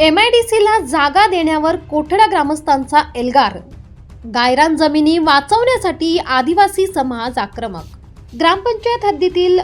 M I D सीला जागा देण्यावर कोठडा ग्रामस्थांचा एल्गार. गायरान जमिनी वाचवण्यासाठी आदिवासी समाज आक्रमक. ग्रामपंचायत हद्दीतील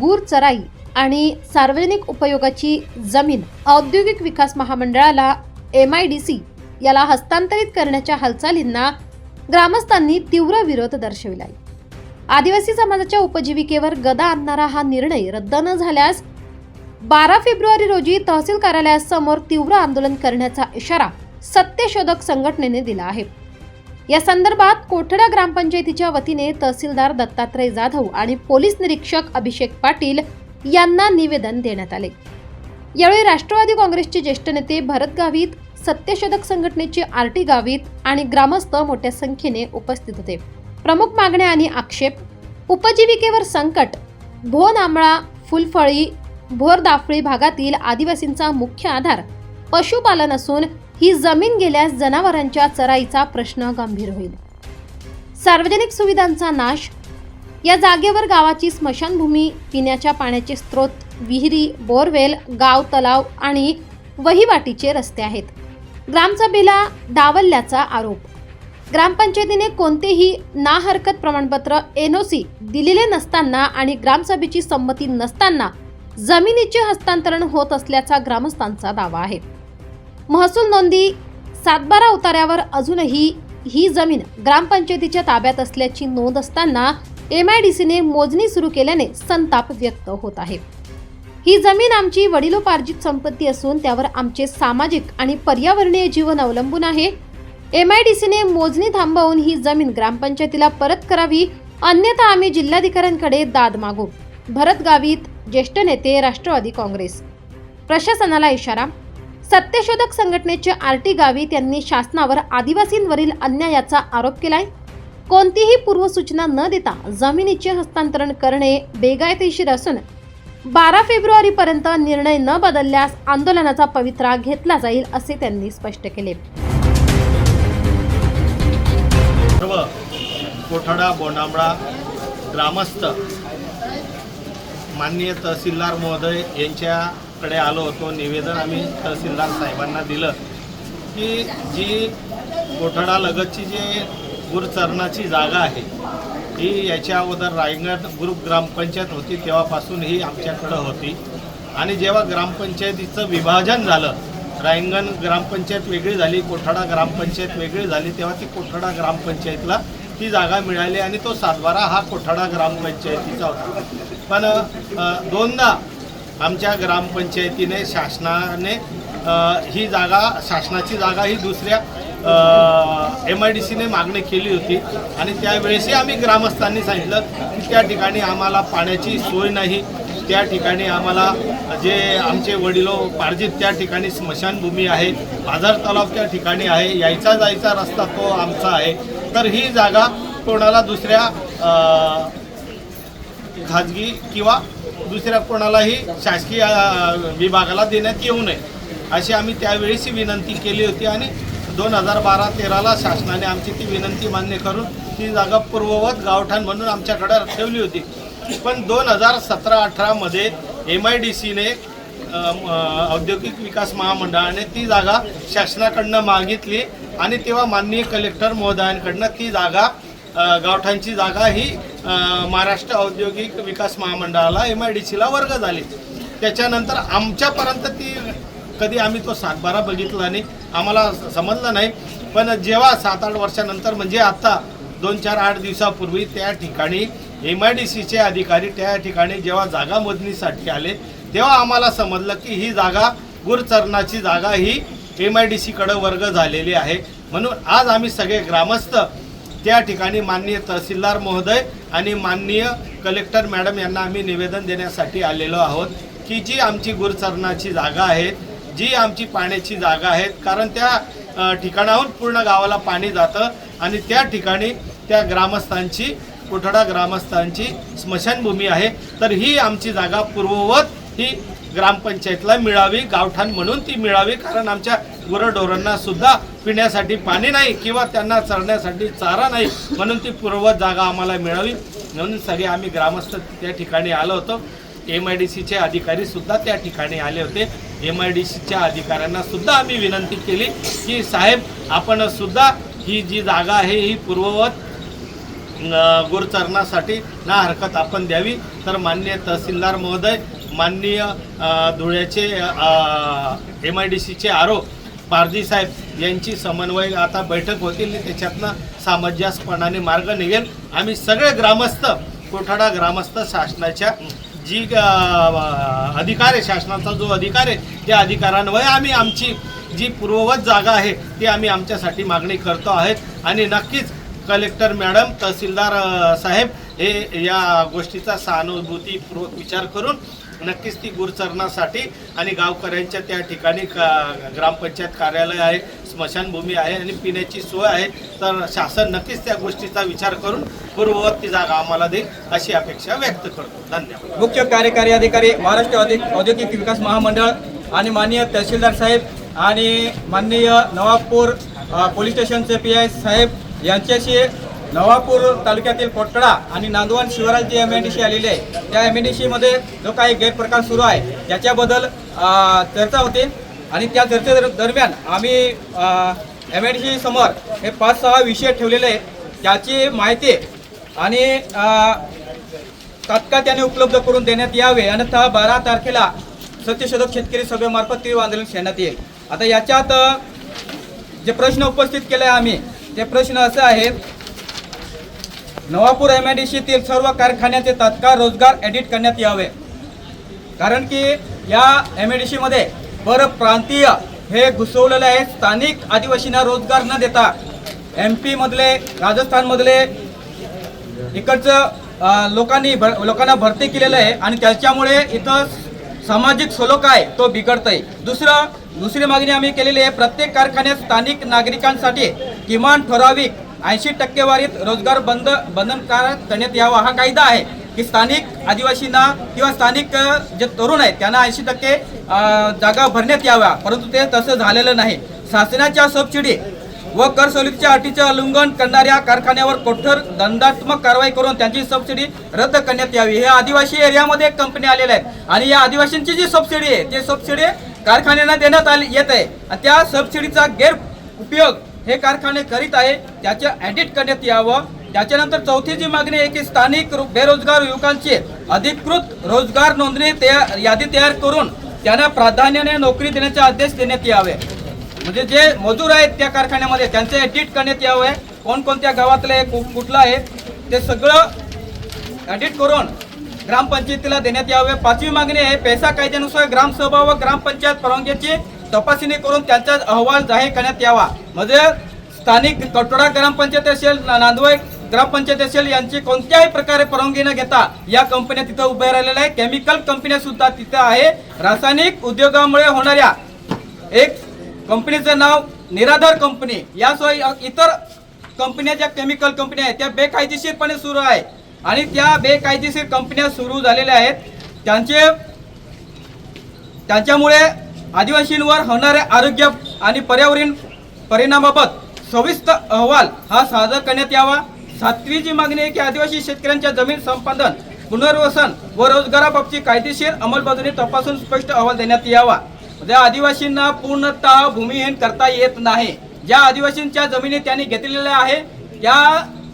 गुर चराई आणि सार्वजनिक उपयोगाची जमीन औद्योगिक विकास महामंडळाला एम आय डी सी याला हस्तांतरित करण्याच्या हालचालींना ग्रामस्थांनी तीव्र विरोध दर्शविलाय. आदिवासी समाजाच्या उपजीविकेवर गदा आणणारा हा निर्णय रद्द न झाल्यास बारा फेब्रुवारी रोजी तहसील कार्यालयासमोर तीव्र आंदोलन करण्याचा इशारा सत्यशोधक संघटनेने दिला आहे. या संदर्भात कोठडा ग्रामपंचायतीच्या वतीने तहसीलदार दत्तात्रय जाधव आणि पोलीस निरीक्षक अभिषेक पाटील यांना निवेदन देण्यात आले. यावेळी राष्ट्रवादी काँग्रेसचे ज्येष्ठ नेते भरत गावित सत्यशोधक संघटनेचे आर टी गावित आणि ग्रामस्थ मोठ्या संख्येने उपस्थित होते. प्रमुख मागण्या आणि आक्षेप उपजीविकेवर संकट भोन आंबळा फुलफळी भोरदाफळी भागातील आदिवासींचा मुख्य आधार. पशुपालन असून ही जमीन गेल्यास जनावरांच्या चराईचा प्रश्न गंभीर होईल. सार्वजनिक सुविधांचा नाश. या जागेवर गावाची स्मशानभूमी पिण्याच्या पाण्याचे स्रोत विहिरी बोरवेल गाव तलाव आणि वहिवाटीचे रस्ते आहेत. ग्रामसभेला डावलल्याचा आरोप. ग्रामपंचायतीने कोणतेही ना हरकत प्रमाणपत्र एनओसी दिलेले नसताना आणि ग्रामसभेची संमती नसताना जमिनीचे हस्तांतरण होत असल्याचा ग्रामस्थांचा दावा आहे. महसूल नोंदी सातबारा उतार्यावर अजूनही ही जमीन ग्रामपंचायतीच्या ताब्यात असल्याची नोंद असताना एम आय डी सीने मोजणी सुरू केल्याने संताप व्यक्त होत आहे. ही जमीन आमची वडिलोपार्जित संपत्ती असून त्यावर आमचे सामाजिक आणि पर्यावरणीय जीवन अवलंबून आहे. एम आय डी सीने मोजणी थांबवून ही जमीन ग्रामपंचायतीला परत करावी अन्यथा आम्ही जिल्हाधिकाऱ्यांकडे दाद मागू. भरत गावीत ज्येष्ठ नेते राष्ट्रवादी काँग्रेस. प्रशासनाला इशारा सत्यशोधक संघटनेचे आर टी गावित यांनी शासनावर आदिवासींवरील अन्यायाचा आरोप केलाय. कोणतीही पूर्वसूचना न देता जमिनीचे हस्तांतरण करणे बेगायदेशीर असून बारा फेब्रुवारीपर्यंत निर्णय न बदलल्यास आंदोलनाचा पवित्रा घेतला जाईल असे त्यांनी स्पष्ट केले. सर्व कोठाडा ग्रामस्थ माननीय तहसीलदार महोदय यांच्याकडे आलो होतो. निवेदन आम्ही तहसीलदार साहेबांना दिलं की जी कोठाडालगतची जी गुरचरणाची जागा आहे ही याच्या अगोदर रायगड ग्रुप ग्रामपंचायत होती तेव्हापासून ही आमच्याकडं होती. आणि जेव्हा ग्रामपंचायतीचं विभाजन झालं रायंगण ग्रामपंचायत वेगळी झाली कोठाडा ग्रामपंचायत वेगळी झाली तेव्हा ती कोठाडा ग्रामपंचायतला ती जागा मिळाली आणि तो सातबारा हा कोठाडा ग्रामपंचायतीचा होता. पण दोनदा आमच्या ग्रामपंचायतीने शासनाने ही जागा शासनाची जागा ही दुसऱ्या एम आय डी सीने मागणी केली होती. आणि त्यावेळेसही आम्ही ग्रामस्थांनी सांगितलं की त्या ठिकाणी आम्हाला पाण्याची सोय नाही. त्या ठिकाणी आम्हाला जे आमचे वडिलो पार्जित त्या ठिकाणी स्मशानभूमी आहे बाजार तलाव त्या ठिकाणी आहे यायचा जायचा रस्ता तो आमचा आहे. तर ही जागा कोणाला दुसऱ्या खाजगी किंवा दुसऱ्या कोणालाही शासकीय विभागाला देण्यात येऊ नये अशी आम्ही त्यावेळेसही विनंती केली होती आणि दोन हजार बारा तेराला शासनाने आमची ती विनंती मान्य करून ती जागा पूर्ववत गावठाण म्हणून आमच्याकडे ठेवली होती. पण दोन हजार सतरा अठरामध्ये एम आय डी सीने औद्योगिक विकास महामंडळाने ती जागा शासनाकडनं मागितली आणि तेव्हा माननीय कलेक्टर महोदयांकडनं ती जागा अ, गावठाणची जागा ही महाराष्ट्र औद्योगिक विकास महामंडळाला एम आय डी सीला वर्ग झाले. त्याच्यानंतर आमच्यापर्यंत ती कधी आम्ही तो सातबारा बघितला नाही आम्हाला समजलं नाही. पण जेव्हा सात आठ वर्षानंतर म्हणजे आत्ता दोन चार आठ दिवसापूर्वी त्या ठिकाणी एम आय डी सीचे अधिकारी त्या ठिकाणी जेव्हा जागा मोजणीसाठी आले तेव्हा आम्हाला समजलं की ही जागा गुरचरणाची जागा ही एम आय डी सीकडं वर्ग झालेली आहे. म्हणून आज आम्ही सगळे ग्रामस्थ त्या ठिकाणी माननीय तहसीलदार महोदय आणि माननीय कलेक्टर मॅडम यांना आम्ही निवेदन देण्यासाठी आलेलो आहोत की जी आमची गुरचरणाची जागा आहे जी आमची पाण्याची जागा आहे कारण त्या ठिकाणाहून पूर्ण गावाला पाणी जातं आणि त्या ठिकाणी त्या ग्रामस्थांची कोठडा ग्रामस्थांची स्मशानभूमी आहे. तर ही आमची जागा पूर्ववत ही ग्रामपंचायतला मिळावी गावठाण म्हणून ती मिळावी कारण आमच्या गुरंढोरांना सुद्धा पिण्यासाठी पाणी नाही किंवा त्यांना चरण्यासाठी चारा नाही म्हणून ती पूर्ववत जागा आम्हाला मिळावी. म्हणून सगळे आम्ही ग्रामस्थ त्या ठिकाणी आलो होतो. एम आय डी सीचे अधिकारी सुद्धा त्या ठिकाणी आले होते. एम आय डी सीच्या अधिकाऱ्यांना सुद्धा आम्ही विनंती केली की साहेब आपण सुद्धा ही जी जागा आहे ही पूर्ववत अ, गुरचरणासाठी ना हरकत आपण द्यावी. तर माननीय तहसीलदार महोदय माननीय धुळ्याचे एम आय डी सीचे आरोप पारजी साहेब यांची समन्वय आता बैठक होतील त्याच्यातनं सामंजस्यपणाने मार्ग निघेल. आम्ही सगळे ग्रामस्थ कोठाडा ग्रामस्थ शासनाच्या जी अधिकार आहे शासनाचा जो अधिकार आहे त्या अधिकारांवर आम्ही आमची जी पूर्ववत जागा आहे ती आम्ही आमच्यासाठी मागणी करतो आहेत. आणि नक्कीच कलेक्टर मॅडम तहसीलदार साहेब हे या गोष्टीचा सहानुभूतीपूर्वक विचार करून नक्कीच ती गुरचरणासाठी आणि गावकऱ्यांच्या त्या ठिकाणी का- ग्रामपंचायत कार्यालय आहे स्मशानभूमी आहे आणि पिण्याची सोय आहे. तर शासन नक्कीच त्या गोष्टीचा विचार करून पूर्ववत ती जागा आम्हाला देईल अशी अपेक्षा व्यक्त करतो. धन्यवाद. मुख्य कार्यकारी अधिकारी महाराष्ट्र औद्योगिक विकास महामंडळ आणि माननीय तहसीलदार साहेब आणि माननीय नवापूर पोलीस स्टेशनचे पी आय साहेब यांच्याशी नवापूर तालुक्यातील कोटडा आणि नांदवण शिवारात जी एम एन डी सी आलेली आहे. त्या एम एन डी सीमध्ये जो काही गैरप्रकार सुरू आहे त्याच्याबद्दल चर्चा होती. आणि त्या चर्चे दरम्यान आम्ही एम एन डी सी समोर हे पाच सहा विषय ठेवलेले आहेत. त्याची माहिती आणि तात्काळ त्याने उपलब्ध करून देण्यात यावे. अन्यथा बारा तारखेला सत्यशोधक शेतकरी सभेमार्फत तीव्र आंदोलन करण्यात येईल. आता याच्यात जे प्रश्न उपस्थित केले आहे आम्ही ते प्रश्न असे आहेत नवापूर एम आय डी सीतील सर्व कारखान्याचे तात्काळ रोजगार एडिट करण्यात यावे. कारण की या एम आय डी सीमध्ये परप्रांतीय हे घुसवलेले आहे स्थानिक आदिवासींना रोजगार न देता एम पीमधले राजस्थानमधले इकडचं लोकांनी भर लोकांना भरती केलेलं आहे आणि त्याच्यामुळे इथं सामाजिक सलोख आहे तो बिघडत आहे दुसरं दुसरी मागणी आम्ही केलेली आहे प्रत्येक कारखान्यात स्थानिक नागरिकांसाठी किमान ठराविक ऐंशी टक्केवारीत रोजगार बंद बंधनकारक करण्यात यावा हा कायदा आहे की स्थानिक आदिवासींना किंवा स्थानिक जे तरुण आहेत त्यांना ऐंशी टक्के जागा भरण्यात याव्या. परंतु ते तसं झालेलं नाही. शासनाच्या सबसिडी व कर सवलतीच्या अटीचे उल्लंघन करणाऱ्या कारखान्यावर कठोर दंडात्मक कारवाई करून त्यांची सबसिडी रद्द करण्यात यावी. हे आदिवासी एरियामध्ये कंपनी आलेल्या आहेत. आणि या आदिवासींची जी सबसिडी आहे ते सबसिडी कारखान्यांना देण्यात आली येत आहे. आणि त्या सबसिडीचा गैर उपयोग हे कारखाने करीत आहे त्याचे ॲडिट करण्यात यावं. त्याच्यानंतर चौथी जी मागणी आहे की स्थानिक बेरोजगार युवकांची अधिकृत रोजगार नोंदणी तयार यादी तयार करून त्यांना प्राधान्याने नोकरी देण्याचे आदेश देण्यात यावे. म्हणजे जे मजूर आहेत त्या कारखान्यामध्ये त्यांचे एडिट करण्यात यावे. कोणकोणत्या गावातलं आहे, कुठलं आहे ते सगळं ॲडिट करून ग्रामपंचायतीला देण्यात यावे. पाचवी मागणी आहे पैसा कायद्यानुसार ग्रामसभा व ग्रामपंचायत परवानगीची तपासणी करून त्यांचा अहवाल जाहीर करण्यात यावा. म्हणजे स्थानिक कटोडा ग्रामपंचायत असेल नांदवय ग्रामपंचायत असेल यांची कोणत्याही प्रकारे परवानगी न घेता या कंपन्या तिथं उभ्या राहिलेल्या आहे केमिकल कंपन्या सुद्धा तिथं आहे. रासायनिक उद्योगामुळे होणाऱ्या एक कंपनीचं नाव निराधार कंपनी याशिवाय इतर कंपन्या ज्या केमिकल कंपन्या आहेत त्या बेकायदेशीरपणे सुरू आहे. आणि त्या बेकायदेशीर कंपन्या सुरू झालेल्या आहेत. त्यांचे त्यांच्यामुळे आदिवासींवर होणाऱ्या आरोग्य आणि पर्यावरण परिणामाबाबत सविस्तर अहवाल हा सादर करण्यात यावा. सातवी जी मागणी आहे की आदिवासी शेतकऱ्यांच्या जमीन संपादन पुनर्वसन व रोजगाराबाबतची कायदेशीर अंमलबजावणी तपासून स्पष्ट अहवाल देण्यात यावा. ज्या आदिवासींना पूर्णतः भूमिहीन करता येत नाही ज्या आदिवासींच्या जमिनी त्यांनी घेतलेल्या आहे त्या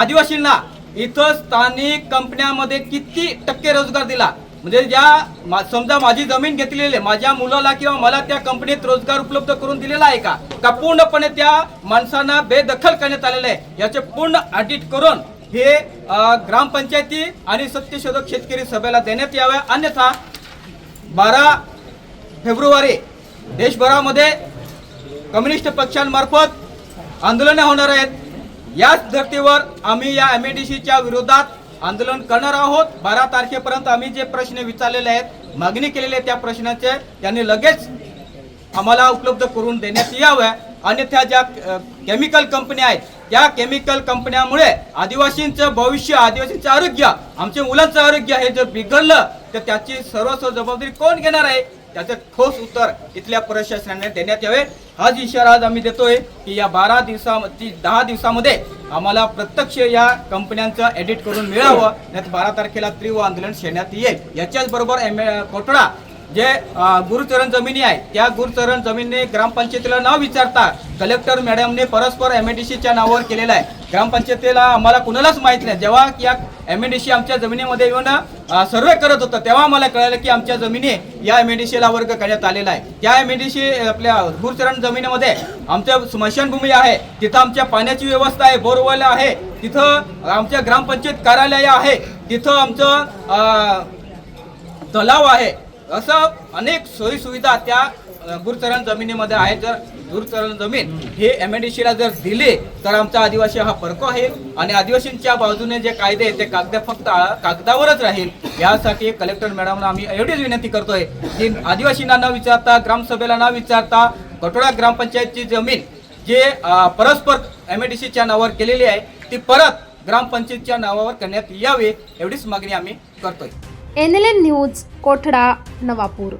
आदिवासींना इथं स्थानिक कंपन्यामध्ये किती टक्के रोजगार दिला? म्हणजे ज्या मा- समजा माझी जमीन घेतलेली आहे माझ्या मुलाला किंवा मला त्या कंपनीत रोजगार उपलब्ध करून दिलेला आहे का? का पूर्णपणे त्या माणसांना बेदखल करण्यात आलेलं आहे? याचे पूर्ण ऑडिट करून हे ग्रामपंचायती आणि सत्यशोधक शेतकरी सभेला देण्यात याव्या. अन्यथा बारा फेब्रुवारी देशभरामध्ये कम्युनिस्ट पक्षांमार्फत आंदोलने होणार आहेत. याच धर्तीवर आम्ही या एम सीच्या विरोधात आंदोलन करणार आहोत. बारा तारखेपर्यंत आम्ही जे प्रश्न विचारलेले आहेत मागणी केलेली आहे त्या प्रश्नाचे त्यांनी लगेच आम्हाला उपलब्ध करून देण्यात याव्या अन्यथा ज्या केमिकल कंपन्या आहेत त्या केमिकल कंपन्यामुळे आदिवासींचं भविष्य आदिवासींचं आरोग्य आमच्या मुलांचं आरोग्य हे जर बिघडलं तर त्याची सर्वस्व जबाबदारी कोण घेणार आहे? त्याचं ठोस उत्तर इथल्या प्रशासनाने देण्यात यावे. हाच इशारा आज आम्ही देतोय की या बारा दिवसा दहा दिवसामध्ये आम्हाला प्रत्यक्ष या कंपन्यांचं एडिट करून मिळावं त्यात बारा तारखेला तीव्र आंदोलन छेडण्यात येईल. याच्याच बरोबर एम कोटडा जे गुरुचरण जमिनी आहे त्या गुरुचरण जमिनी ग्रामपंचायतीला न विचारता कलेक्टर मॅडमने परस्पर एम च्या नावावर केलेलं आहे. ग्रामपंचायतीला आम्हाला कुणालाच माहीत नाही. जेव्हा या एम आमच्या जमिनीमध्ये येऊन सर्वे करत होतं. तेव्हा मला कळालं की आमच्या जमिनी या एम वर्ग करण्यात आलेला आहे. त्या एम आपल्या भूरचरण जमिनीमध्ये आमच्या स्मशानभूमी आहे. तिथं आमच्या पाण्याची व्यवस्था आहे. बोरवेल आहे. तिथं आमच्या ग्रामपंचायत कार्यालय आहे. तिथं आमचं तलाव आहे. असं अनेक सोयीसुविधा त्या गुरुचरण जमिनीमध्ये आहे. जर गुरुचरण जमीन हे एम ला जर दिले तर आमचा आदिवासी हा फरक आहे. आणि आदिवासींच्या बाजूने जे कायदे आहेत ते कागद फक्त कागदावरच राहील. यासाठी कलेक्टर मॅडमला आम्ही एवढीच विनंती करतोय की आदिवासींना न विचारता ग्रामसभेला न विचारता कटोळा ग्रामपंचायतची जमीन जे परस्पर एम च्या नावावर केलेली आहे ती परत ग्रामपंचायतच्या नावावर करण्यात यावी एवढीच मागणी आम्ही करतोय. N L N news Kothada Navapur.